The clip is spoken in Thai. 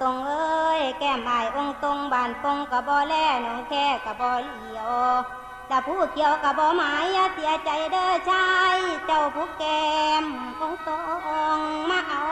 ตรงเอ้ยแก้มหมาองตรงบานปงกระบอแล่น้องแค่กระบอเลียวแต่ผู้เกี่ยวกระบอหมายเสียใจเด้อชายเจ้าผู้แก้มองตรงมาเอา